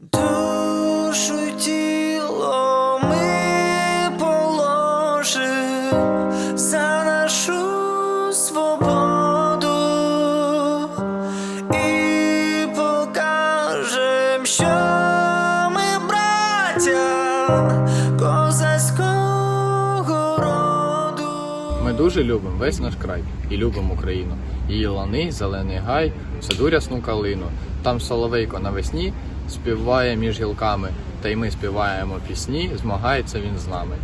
Душу тіло ми положим за нашу свободу і покажем, що ми. Ми дуже любимо весь наш край і любимо Україну. Її лани, зелений гай, саду рясну калину. Там соловейко навесні співає між гілками, та й ми співаємо пісні, змагається він з нами.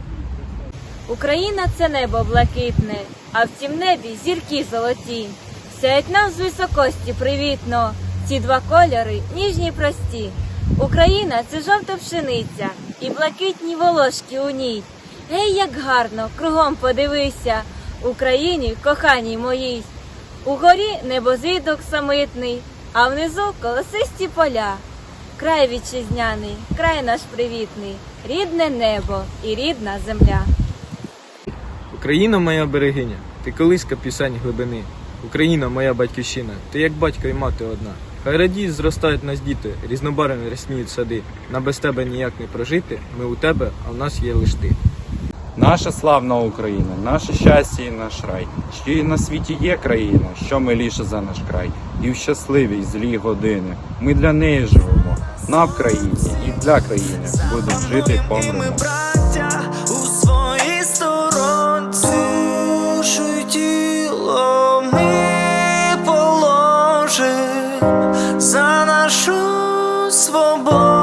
Україна це небо блакитне, а в цім небі зірки золоті. Сяють нам з високості привітно, ці два кольори ніжні прості. Україна це жовта пшениця і блакитні волошки у ній. Гей, як гарно, кругом подивися, Україні, коханій моїй. Угорі небозвідок самитний, а внизу колосисті поля. Край вітчизняний, край наш привітний, рідне небо і рідна земля. Україна моя берегиня, ти колиска пісень глибини. Україна моя батьківщина, ти як батько і мати одна. Хай радіють, зростають нас діти, різнобарвні рясніють сади. Нам без тебе ніяк не прожити. Ми у тебе, а в нас є лиш ти. Наша славна Україна, наше щастя і наш рай. Що і на світі є країна, що миліше за наш край. І в щасливі й злі години ми для неї живемо. На Вкраїні і для країни будемо жити І ми браття у своїй сторонці. Душу тіло ми положим за нашу свободу.